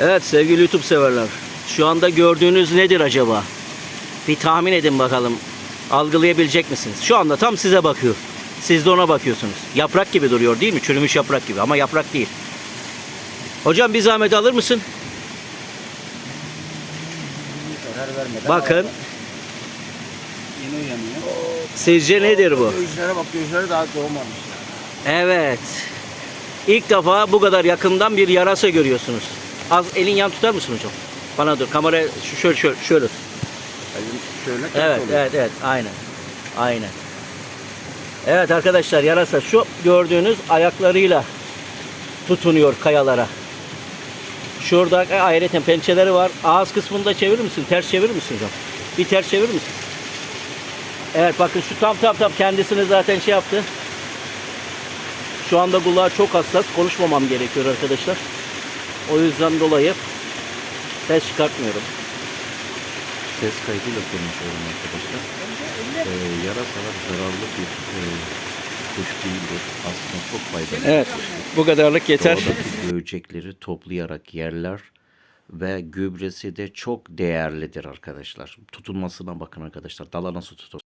Evet sevgili YouTube severler. Şu anda gördüğünüz nedir acaba? Bir tahmin edin bakalım. Algılayabilecek misiniz? Şu anda tam size bakıyor. Siz de ona bakıyorsunuz. Yaprak gibi duruyor değil mi? Çürümüş yaprak gibi ama yaprak değil. Hocam bir zahmet alır mısın? Bakın Yeni uyanıyor. sizce nedir bu? Gözlere bak gözleri daha doğmamış. Evet. İlk defa bu kadar yakından bir yarasa görüyorsunuz. Az elin yan tutar mısın hocam? Bana dur. Kamera şöyle şöyle şöyle. Elim şöyle Evet, oluyor. evet, evet. Aynen. Aynen. Evet arkadaşlar yarasa şu gördüğünüz ayaklarıyla tutunuyor kayalara. Şurada ayrıca pençeleri var. Ağız kısmında çevirir misin? Ters çevirir misin hocam? Bir ters çevirir misin? Evet bakın şu tam tam tam kendisini zaten şey yaptı. Şu anda kulağı çok hassas. Konuşmamam gerekiyor arkadaşlar. O yüzden dolayı ses çıkartmıyorum. Ses kaydıyla konuşuyorum arkadaşlar. Ee, yarasalar zararlı bir e, kuş değildir. Aslında çok faydalı. Evet. Bu kadarlık yeter. Doğadaki böcekleri toplayarak yerler ve gübresi de çok değerlidir arkadaşlar. Tutulmasına bakın arkadaşlar. Dala nasıl tutuyor?